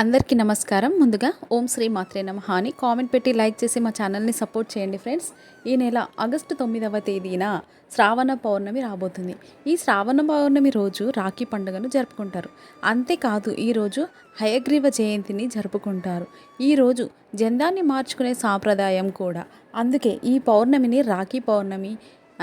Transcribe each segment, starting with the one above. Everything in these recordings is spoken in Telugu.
అందరికీ నమస్కారం. ముందుగా ఓం శ్రీ మాత్రే నమ అని కామెంట్ పెట్టి లైక్ చేసి మా ఛానల్ని సపోర్ట్ చేయండి ఫ్రెండ్స్. ఈ నెల ఆగస్టు తొమ్మిదవ తేదీన శ్రావణ పౌర్ణమి రాబోతుంది. ఈ శ్రావణ పౌర్ణమి రోజు రాఖీ పండుగను జరుపుకుంటారు. అంతేకాదు ఈరోజు హయగ్రీవ జయంతిని జరుపుకుంటారు. ఈరోజు జెండాన్ని మార్చుకునే సాంప్రదాయం కూడా. అందుకే ఈ పౌర్ణమిని రాఖీ పౌర్ణమి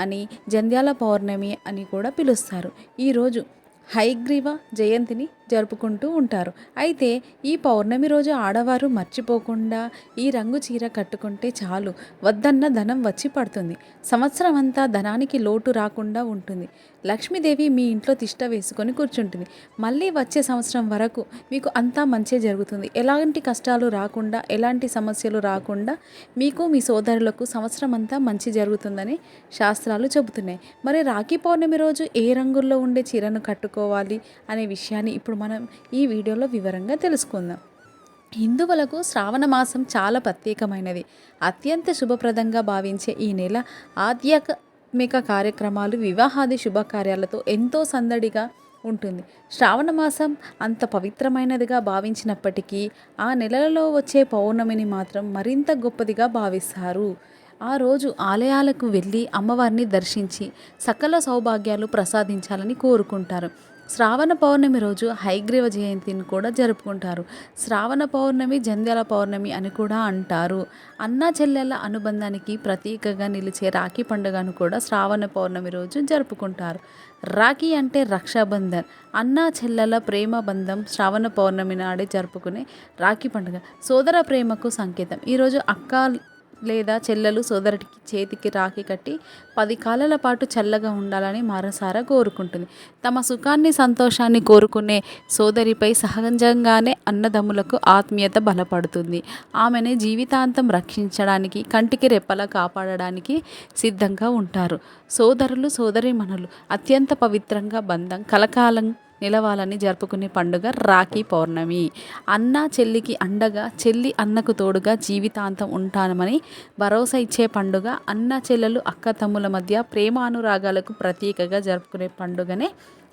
అని జంధ్యాల పౌర్ణమి అని కూడా పిలుస్తారు. ఈరోజు హైగ్రీవ జయంతిని జరుపుకుంటూ ఉంటారు. అయితే ఈ పౌర్ణమి రోజు ఆడవారు మర్చిపోకుండా ఈ రంగు చీర కట్టుకుంటే చాలు. వద్దన్న ధనం వచ్చి పడుతుంది. సంవత్సరం అంతా ధనానికి లోటు రాకుండా ఉంటుంది. లక్ష్మీదేవి మీ ఇంట్లో తిష్ట వేసుకొని కూర్చుంటుంది. మళ్ళీ వచ్చే సంవత్సరం వరకు మీకు అంతా మంచి జరుగుతుంది. ఎలాంటి కష్టాలు రాకుండా ఎలాంటి సమస్యలు రాకుండా మీకు మీ సోదరులకు సంవత్సరం అంతా మంచి జరుగుతుందని శాస్త్రాలు చెబుతున్నాయి. మరి రాఖీ పౌర్ణమి రోజు ఏ రంగుల్లో ఉండే చీరను కట్టుకోవాలి అనే విషయాన్ని ఇప్పుడు మనం ఈ వీడియోలో వివరంగా తెలుసుకుందాం. హిందువులకు శ్రావణ మాసం చాలా ప్రత్యేకమైనది. అత్యంత శుభప్రదంగా భావించే ఈ నెల ఆధ్యాత్మిక కార్యక్రమాలు వివాహాది శుభకార్యాలతో ఎంతో సందడిగా ఉంటుంది. శ్రావణ మాసం అంత పవిత్రమైనదిగా భావించినప్పటికీ ఆ నెలలో వచ్చే పౌర్ణమిని మాత్రం మరింత గొప్పదిగా భావిస్తారు. ఆ రోజు ఆలయాలకు వెళ్ళి అమ్మవారిని దర్శించి సకల సౌభాగ్యాలు ప్రసాదించాలని కోరుకుంటారు. శ్రావణ పౌర్ణమి రోజు హైగ్రీవ జయంతిని కూడా జరుపుకుంటారు. శ్రావణ పౌర్ణమి జంధ్యాల పౌర్ణమి అని కూడా అంటారు. అన్నా చెల్లెల అనుబంధానికి ప్రతీకగా నిలిచే రాఖీ పండుగను కూడా శ్రావణ పౌర్ణమి రోజు జరుపుకుంటారు. రాఖీ అంటే రక్షాబంధన్. అన్నా చెల్లెల ప్రేమ బంధం శ్రావణ పౌర్ణమి నాడే జరుపుకునే రాఖీ పండుగ. సోదర ప్రేమకు సంకేతం. ఈరోజు అక్క లేదా చెల్లెలు సోదరుడికి చేతికి రాఖీ కట్టి పది కాలాల పాటు చల్లగా ఉండాలని మరోసారా కోరుకుంటుంది. తమ సుఖాన్ని సంతోషాన్ని కోరుకునే సోదరిపై సహజంగానే అన్నదమ్ములకు ఆత్మీయత బలపడుతుంది. ఆమెని జీవితాంతం రక్షించడానికి కంటికి రెప్పలా కాపాడడానికి సిద్ధంగా ఉంటారు. సోదరులు సోదరిమణులు అత్యంత పవిత్రంగా బంధం కలకాలం నిలవాలని జరుపుకునే పండుగ రాఖీ పౌర్ణమి. అన్న చెల్లికి అండగా చెల్లి అన్నకు తోడుగా జీవితాంతం ఉంటానమని భరోసా ఇచ్చే పండుగ అన్న చెల్లెలు అక్క తమ్ముల మధ్య ప్రేమానురాగాలకు ప్రతీకగా జరుపుకునే పండుగనే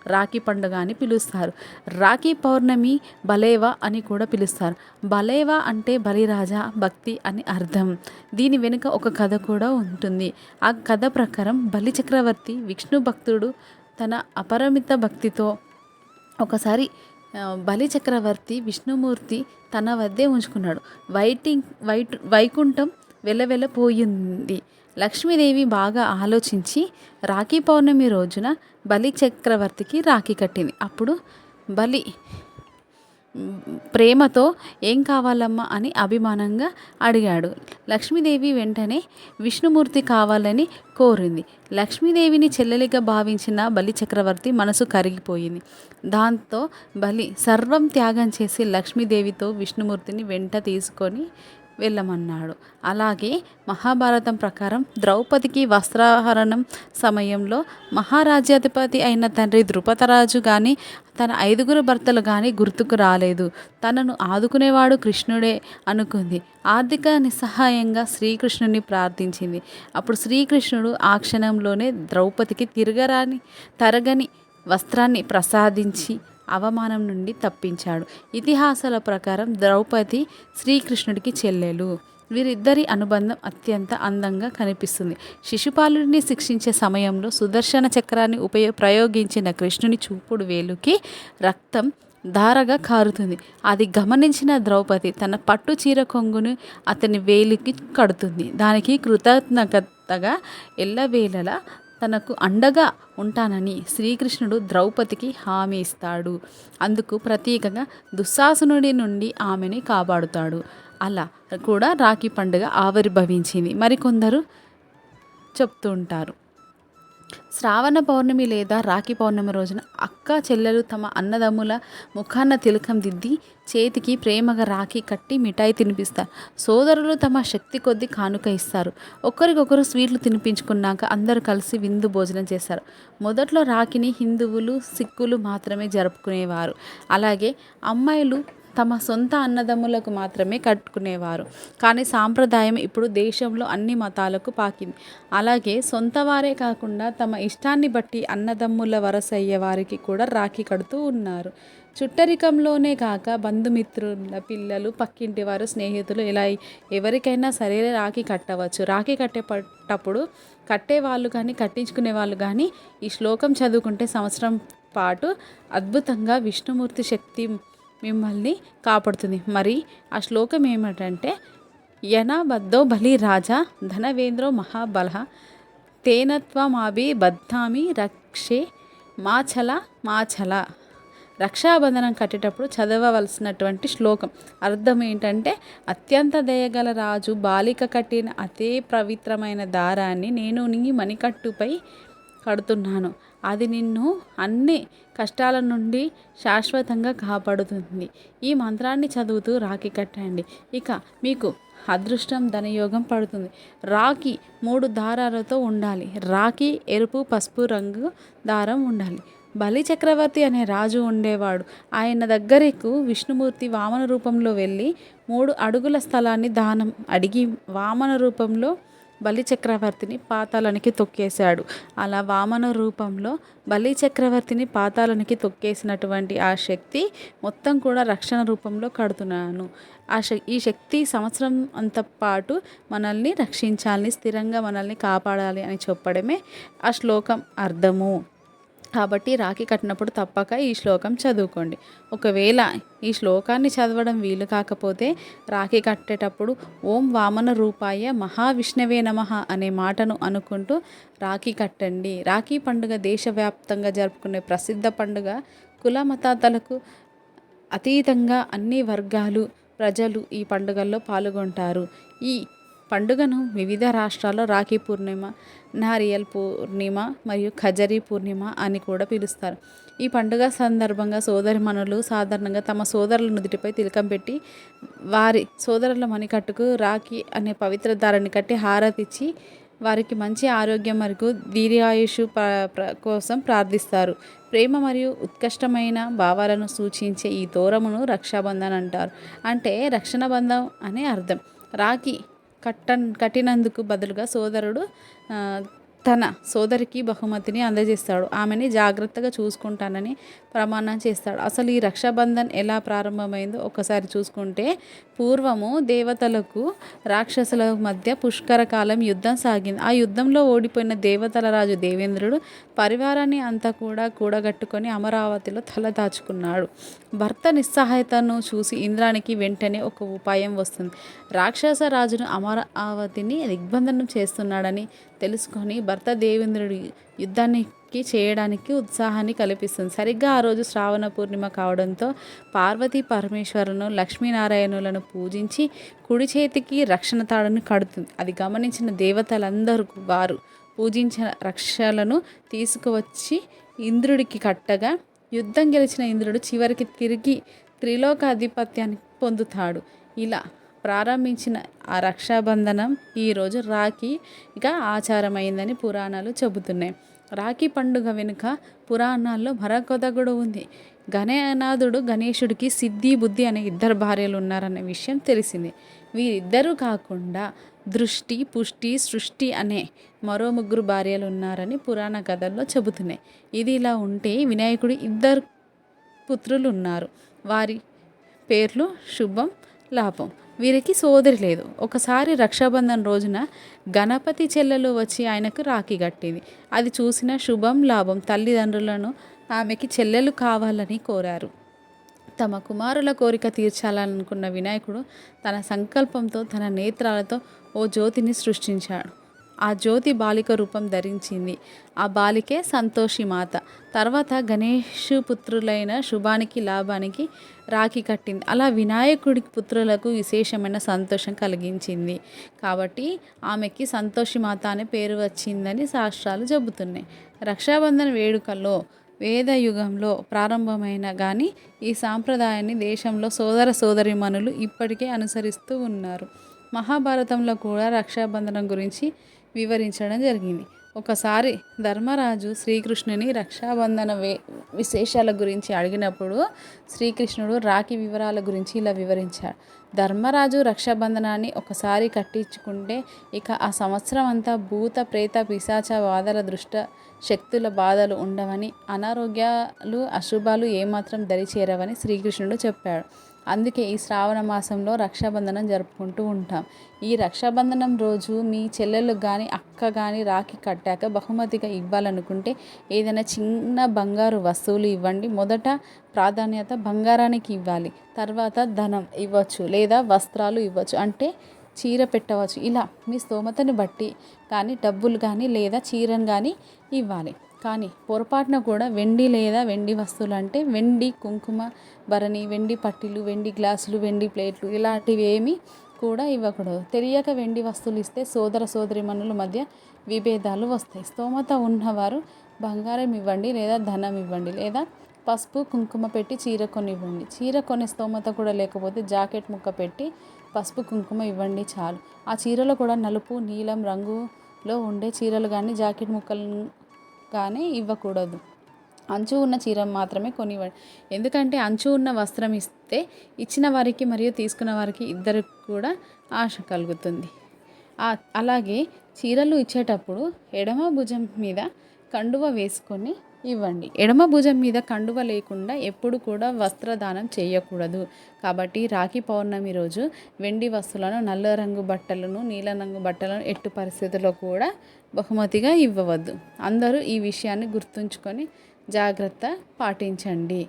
రాఖీ పండుగ అని పిలుస్తారు. రాఖీ పౌర్ణమి బలేవా అని కూడా పిలుస్తారు. బలేవా అంటే బలిరాజా భక్తి అని అర్థం. దీని వెనుక ఒక కథ కూడా ఉంటుంది. ఆ కథ ప్రకారం బలి చక్రవర్తి విష్ణు భక్తుడు తన అపరిమిత భక్తితో ఒకసారి బలి చక్రవర్తి విష్ణుమూర్తి తన వద్దే ఉంచుకున్నాడు. వైటింగ్ వైట్ వైకుంఠం వెలవెలపోయింది లక్ష్మీదేవి బాగా ఆలోచించి రాఖీ పౌర్ణమి రోజున బలి చక్రవర్తికి రాఖీ కట్టింది. అప్పుడు బలి ప్రేమతో ఏం కావాలమ్మా అని అభిమానంగా అడిగాడు. లక్ష్మీదేవి వెంటనే విష్ణుమూర్తి కావాలని కోరింది. లక్ష్మీదేవిని చెల్లెలిగా భావించిన బలి చక్రవర్తి మనసు కరిగిపోయింది. దాంతో బలి సర్వం త్యాగం చేసి లక్ష్మీదేవితో విష్ణుమూర్తిని వెంట తీసుకొని వెళ్ళమన్నాడు. అలాగే మహాభారతం ప్రకారం ద్రౌపదికి వస్త్రాహరణం సమయంలో మహారాజ్యాధిపతి అయిన తండ్రి ద్రుపదరాజు కానీ తన ఐదుగురు భర్తలు కానీ గుర్తుకు రాలేదు. తనను ఆదుకునేవాడు కృష్ణుడే అనుకుంది. ఆర్థిక నిస్సహాయంగా శ్రీకృష్ణుని ప్రార్థించింది. అప్పుడు శ్రీకృష్ణుడు ఆ క్షణంలోనే ద్రౌపదికి తిరగరాని తరగని వస్త్రాన్ని ప్రసాదించి అవమానం నుండి తప్పించాడు. ఇతిహాసాల ప్రకారం ద్రౌపది శ్రీకృష్ణుడికి చెల్లెలు. వీరిద్దరి అనుబంధం అత్యంత అందంగా కనిపిస్తుంది. శిశుపాలుడిని శిక్షించే సమయంలో సుదర్శన చక్రాన్ని ఉపయో ప్రయోగించిన కృష్ణుని చూపుడు వేలుకి రక్తం ధారగా కారుతుంది. అది గమనించిన ద్రౌపది తన పట్టు చీర కొంగును అతని వేలికి కడుతుంది. దానికి కృతజ్ఞతగా ఎల్లవేళలా తనకు అండగా ఉంటానని శ్రీకృష్ణుడు ద్రౌపదికి హామీ ఇస్తాడు. అందుకు ప్రతీకగా దుశ్శాసనుడి నుండి ఆమెని కాపాడుతాడు. అలా కూడా రాఖీ పండుగ ఆవిర్భవించింది. మరికొందరు చెప్తూ ఉంటారు. శ్రావణ పౌర్ణమి లేదా రాఖీ పౌర్ణమి రోజున అక్క చెల్లెలు తమ అన్నదమ్ముల ముఖాన్న తిలకం దిద్ది చేతికి ప్రేమగా రాఖీ కట్టి మిఠాయి తినిపిస్తారు. సోదరులు తమ శక్తి కొద్దీ కానుక ఇస్తారు. ఒకరికొకరు స్వీట్లు తినిపించుకున్నాక అందరూ కలిసి విందు భోజనం చేస్తారు. మొదట్లో రాఖీని హిందువులు సిక్కులు మాత్రమే జరుపుకునేవారు. అలాగే అమ్మాయిలు తమ సొంత అన్నదమ్ములకు మాత్రమే కట్టుకునేవారు. కానీ సాంప్రదాయం ఇప్పుడు దేశంలో అన్ని మతాలకు పాకింది. అలాగే సొంత వారే కాకుండా తమ ఇష్టాన్ని బట్టి అన్నదమ్ముల వరస అయ్యే వారికి కూడా రాఖీ కడుతూ ఉన్నారు. చుట్టరికంలోనే కాక బంధుమిత్రుల పిల్లలు పక్కింటి వారు స్నేహితులు ఇలా ఎవరికైనా సరే రాఖీ కట్టవచ్చు. రాఖీ కట్టేటప్పుడు కట్టే వాళ్ళు కానీ కట్టించుకునే వాళ్ళు కానీ ఈ శ్లోకం చదువుకుంటే సంవత్సరం పాటు అద్భుతంగా విష్ణుమూర్తి శక్తి మిమ్మల్ని కాపాడుతుంది. మరి ఆ శ్లోకం ఏమిటంటే యనబద్ధో బలి రాజా ధనవేంద్రో మహాబల తేనత్వమాభి బద్ధామి రక్షే మాచల మాచల రక్షాబంధనం కట్టేటప్పుడు చదవవలసినటువంటి శ్లోకం. అర్థం ఏంటంటే అత్యంత దయగల రాజు బాలిక కట్టిన అదే పవిత్రమైన దారాన్ని నేను నీ మణికట్టుపై కడుతున్నాను. అది నిన్ను అన్ని కష్టాల నుండి శాశ్వతంగా కాపాడుతుంది. ఈ మంత్రాన్ని చదువుతూ రాఖీ కట్టండి. ఇక మీకు అదృష్టం ధనయోగం పడుతుంది. రాఖీ మూడు దారాలతో ఉండాలి. రాఖీ ఎరుపు పసుపు రంగు దారం ఉండాలి. బలి చక్రవర్తి అనే రాజు ఉండేవాడు. ఆయన దగ్గరకు విష్ణుమూర్తి వామన రూపంలో వెళ్ళి మూడు అడుగుల స్థలాన్ని దానం అడిగి వామన రూపంలో బలి చక్రవర్తిని పాతాళానికి తొక్కేశాడు. అలా వామన రూపంలో బలి చక్రవర్తిని పాతాళానికి తొక్కేసినటువంటి ఆ శక్తి మొత్తం కూడా రక్షణ రూపంలో కడుతున్నాను. ఆ శక్ ఈ శక్తి సంవత్సరం అంత పాటు మనల్ని రక్షించాలని స్థిరంగా మనల్ని కాపాడాలి అని చెప్పడమే ఆ శ్లోకం అర్థము. కాబట్టి రాఖీ కట్టినప్పుడు తప్పక ఈ శ్లోకం చదువుకోండి. ఒకవేళ ఈ శ్లోకాన్ని చదవడం వీలు కాకపోతే రాఖీ కట్టేటప్పుడు ఓం వామన రూపాయ మహావిష్ణవే నమ అనే మాటను అనుకుంటూ రాఖీ కట్టండి. రాఖీ పండుగ దేశవ్యాప్తంగా జరుపుకునే ప్రసిద్ధ పండుగ కుల మతాతలకు అతీతంగా అన్ని వర్గాలు ప్రజలు ఈ పండుగల్లో పాల్గొంటారు. ఈ పండుగను వివిధ రాష్ట్రాల్లో రాఖీ పూర్ణిమ నారియల్ పూర్ణిమ మరియు ఖజరీ పూర్ణిమ అని కూడా పిలుస్తారు. ఈ పండుగ సందర్భంగా సోదరిమణులు సాధారణంగా తమ సోదరుల నుదుటిపై తిలకం పెట్టి వారి సోదరుల మణికట్టుకు రాఖీ అనే పవిత్ర దారాన్ని కట్టి హారతిచ్చి వారికి మంచి ఆరోగ్యం మరియు దీర్ఘాయుష్ కోసం ప్రార్థిస్తారు. ప్రేమ మరియు ఉత్కష్టమైన భావాలను సూచించే ఈ దూరమును రక్షాబంధన్ అంటారు. అంటే రక్షణ బంధం అనే అర్థం. రాఖీ కట్ట కట్టినందుకు బదులుగా సోదరుడు తన సోదరికి బహుమతిని అందజేస్తాడు. ఆమెని జాగ్రత్తగా చూసుకుంటానని ప్రమాణం చేస్తాడు. అసలు ఈ రక్షాబంధన్ ఎలా ప్రారంభమైందో ఒకసారి చూసుకుంటే పూర్వము దేవతలకు రాక్షసుల మధ్య పుష్కర కాలం యుద్ధం సాగింది. ఆ యుద్ధంలో ఓడిపోయిన దేవతల రాజు దేవేంద్రుడు పరివారాన్ని అంతా కూడా కూడగట్టుకొని అమరావతిలో తల దాచుకున్నాడు. భర్త నిస్సహాయతను చూసి ఇంద్రానికి వెంటనే ఒక ఉపాయం వస్తుంది. రాక్షస రాజును అమరావతిని దిగ్బంధనం చేస్తున్నాడని తెలుసుకొని భర్త దేవేంద్రుడి యుద్ధానికి చేయడానికి ఉత్సాహాన్ని కల్పిస్తుంది. సరిగ్గా ఆ రోజు శ్రావణ పూర్ణిమ కావడంతో పార్వతీ పరమేశ్వరును లక్ష్మీనారాయణులను పూజించి కుడి చేతికి రక్షణ తాడును కడుతుంది. అది గమనించిన దేవతలందరూ వారు పూజించిన రక్షలను తీసుకువచ్చి ఇంద్రుడికి కట్టగా యుద్ధం గెలిచిన ఇంద్రుడు చివరికి తిరిగి త్రిలోక ఆధిపత్యాన్ని పొందుతాడు. ఇలా ప్రారంభించిన ఆ రక్షాబంధనం ఈరోజు రాఖీగా ఆచారమైందని పురాణాలు చెబుతున్నాయి. రాఖీ పండుగ వెనుక పురాణాల్లో మరొక కూడా ఉంది. గణనాథుడు గణేశుడికి సిద్ధి బుద్ధి అనే ఇద్దరు భార్యలు ఉన్నారనే విషయం తెలిసింది. వీరిద్దరూ కాకుండా దృష్టి పుష్టి సృష్టి అనే మరో ముగ్గురు భార్యలు ఉన్నారని పురాణ కథల్లో చెబుతున్నాయి. ఇది ఇలా ఉంటే వినాయకుడు ఇద్దరు పుత్రులు ఉన్నారు. వారి పేర్లు శుభం లాభం. వీరికి సోదరి లేదు. ఒకసారి రక్షాబంధన్ రోజున గణపతి చెల్లెలు వచ్చి ఆయనకు రాఖీ కట్టింది. అది చూసిన శుభం లాభం తల్లిదండ్రులను ఆమెకి చెల్లెలు కావాలని కోరారు. తమ కుమారుల కోరిక తీర్చాలనుకున్న వినాయకుడు తన సంకల్పంతో తన నేత్రాలతో ఓ జ్యోతిని సృష్టించాడు. ఆ జ్యోతి బాలిక రూపం ధరించింది. ఆ బాలికే సంతోషి మాత. తర్వాత గణేష్ పుత్రులైన శుభానికి లాభానికి రాఖీ కట్టింది. అలా వినాయకుడి పుత్రులకు విశేషమైన సంతోషం కలిగించింది. కాబట్టి ఆమెకి సంతోషి మాత అనే పేరు వచ్చిందని శాస్త్రాలు చెబుతున్నాయి. రక్షాబంధన వేడుకల్లో వేద యుగంలో ప్రారంభమైన కానీ ఈ సాంప్రదాయాన్ని దేశంలో సోదర సోదరిమణులు ఇప్పటికే అనుసరిస్తూ ఉన్నారు. మహాభారతంలో కూడా రక్షాబంధనం గురించి వివరించడం జరిగింది. ఒకసారి ధర్మరాజు శ్రీకృష్ణుని రక్షాబంధన వే విశేషాల గురించి అడిగినప్పుడు శ్రీకృష్ణుడు రాఖీ వివరాల గురించి ఇలా వివరించాడు. ధర్మరాజు రక్షాబంధనాన్ని ఒకసారి కట్టించుకుంటే ఇక ఆ సంవత్సరం అంతా భూత ప్రేత పిశాచ వాదల దృష్ట శక్తుల బాధలు ఉండవని అనారోగ్యాలు అశుభాలు ఏమాత్రం దరిచేరవని శ్రీకృష్ణుడు చెప్పాడు. అందుకే ఈ శ్రావణ మాసంలో రక్షాబంధనం జరుపుకుంటూ ఉంటాం. ఈ రక్షాబంధనం రోజు మీ చెల్లెలు కానీ అక్క కానీ రాఖీ కట్టాక బహుమతిగా ఇవ్వాలనుకుంటే ఏదైనా చిన్న బంగారు వస్తువులు ఇవ్వండి. మొదట ప్రాధాన్యత బంగారానికి ఇవ్వాలి. తర్వాత ధనం ఇవ్వచ్చు లేదా వస్త్రాలు ఇవ్వచ్చు. అంటే చీర పెట్టవచ్చు. ఇలా మీ స్తోమతను బట్టి కానీ డబ్బులు కానీ లేదా చీరను కానీ ఇవ్వాలి. కానీ పొరపాటున కూడా వెండి లేదా వెండి వస్తువులు అంటే వెండి కుంకుమ భరణి వెండి పట్టీలు వెండి గ్లాసులు వెండి ప్లేట్లు ఇలాంటివి ఏమీ కూడా ఇవ్వకూడదు. తెలియక వెండి వస్తువులు ఇస్తే సోదర సోదరిమణుల మధ్య విభేదాలు వస్తాయి. స్తోమత ఉన్నవారు బంగారం ఇవ్వండి లేదా ధనం ఇవ్వండి లేదా పసుపు కుంకుమ పెట్టి చీర కొనివ్వండి. చీర కొనే స్తోమత కూడా లేకపోతే జాకెట్ ముక్క పెట్టి పసుపు కుంకుమ ఇవ్వండి చాలు. ఆ చీరలో కూడా నలుపు నీలం రంగులో ఉండే చీరలు కానీ జాకెట్ ముక్కలు కానీ ఇవ్వకూడదు. అంచు ఉన్న చీర మాత్రమే కొనివ్వండి ఎందుకంటే అంచు ఉన్న వస్త్రం ఇస్తే ఇచ్చిన వారికి మరియు తీసుకున్న వారికి ఇద్దరికి కూడా ఆశ కలుగుతుంది. అలాగే చీరలు ఇచ్చేటప్పుడు ఎడమ భుజం మీద కండువ వేసుకొని ఇవ్వండి. ఎడమ భుజం మీద కండువ లేకుండా ఎప్పుడు కూడా వస్త్రదానం చేయకూడదు. కాబట్టి రాఖీ పౌర్ణమి రోజు వెండి వస్తువులను నల్ల రంగు బట్టలను నీల రంగు బట్టలను ఎట్టు పరిస్థితుల్లో కూడా బహుమతిగా ఇవ్వవద్దు. అందరూ ఈ విషయాన్ని గుర్తుంచుకొని జాగ్రత్త పాటించండి.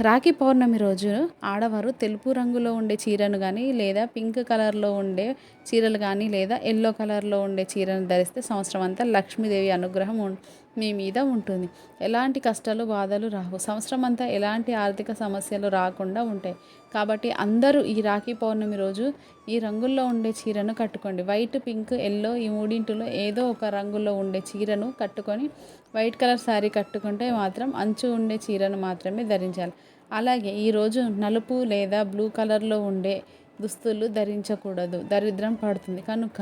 రాఖీ పౌర్ణమి రోజు ఆడవారు తెలుపు రంగులో ఉండే చీరను కానీ లేదా పింక్ కలర్లో ఉండే చీరలు కానీ లేదా ఎల్లో కలర్లో ఉండే చీరను ధరిస్తే సంవత్సరం అంతా లక్ష్మీదేవి అనుగ్రహం మీ మీద ఉంటుంది. ఎలాంటి కష్టాలు బాధలు రావు. సంవత్సరం అంతా ఎలాంటి ఆర్థిక సమస్యలు రాకుండా ఉంటాయి. కాబట్టి అందరూ ఈ రాఖీ పౌర్ణమి రోజు ఈ రంగుల్లో ఉండే చీరను కట్టుకోండి. వైట్ పింక్ ఎల్లో ఈ మూడింటిలో ఏదో ఒక రంగులో ఉండే చీరను కట్టుకొని వైట్ కలర్ శారీ కట్టుకుంటే మాత్రం అంచు ఉండే చీరను మాత్రమే ధరించాలి. అలాగే ఈరోజు నలుపు లేదా బ్లూ కలర్లో ఉండే దుస్తులు ధరించకూడదు. దరిద్రం పడుతుంది. కనుక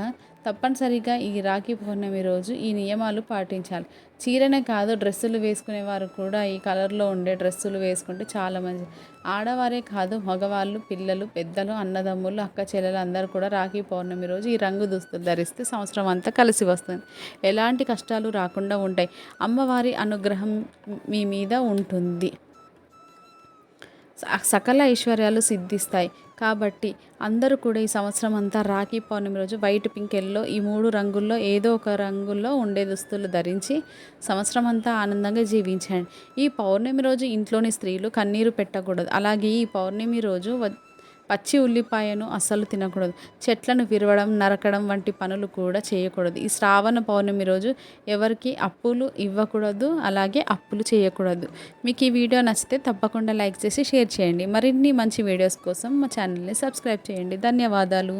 తప్పనిసరిగా ఈ రాఖీ పౌర్ణమి రోజు ఈ నియమాలు పాటించాలి. చీరనే కాదు డ్రెస్సులు వేసుకునే వారు కూడా ఈ కలర్లో ఉండే డ్రెస్సులు వేసుకుంటే చాలా మంచి ఆడవారే కాదు మగవాళ్ళు పిల్లలు పెద్దలు అన్నదమ్ములు అక్క చెల్లెలు అందరూ కూడా రాఖీ పౌర్ణమి రోజు ఈ రంగు దుస్తులు ధరిస్తే సంవత్సరం అంతా కలిసి వస్తుంది. ఎలాంటి కష్టాలు రాకుండా ఉంటాయి. అమ్మవారి అనుగ్రహం మీ మీద ఉంటుంది. సకల ఐశ్వర్యాలు సిద్ధిస్తాయి. కాబట్టి అందరూ కూడా ఈ సంవత్సరం అంతా రాఖీ పౌర్ణమి రోజు వైట్ పింక్ ఎల్లో ఈ మూడు రంగుల్లో ఏదో ఒక రంగుల్లో ఉండే దుస్తులు ధరించి సంవత్సరం అంతా ఆనందంగా జీవించండి. ఈ పౌర్ణమి రోజు ఇంట్లోని స్త్రీలు కన్నీరు పెట్టకూడదు. అలాగే ఈ పౌర్ణమి రోజు పచ్చి ఉల్లిపాయను అస్సలు తినకూడదు. చెట్లను విరవడం నరకడం వంటి పనులు కూడా చేయకూడదు. ఈ శ్రావణ పౌర్ణమి రోజు ఎవరికి అప్పులు ఇవ్వకూడదు అలాగే అప్పులు చేయకూడదు. మీకు ఈ వీడియో నచ్చితే తప్పకుండా లైక్ చేసి షేర్ చేయండి. మరిన్ని మంచి వీడియోస్ కోసం మా ఛానల్ని సబ్స్క్రైబ్ చేయండి. ధన్యవాదాలు.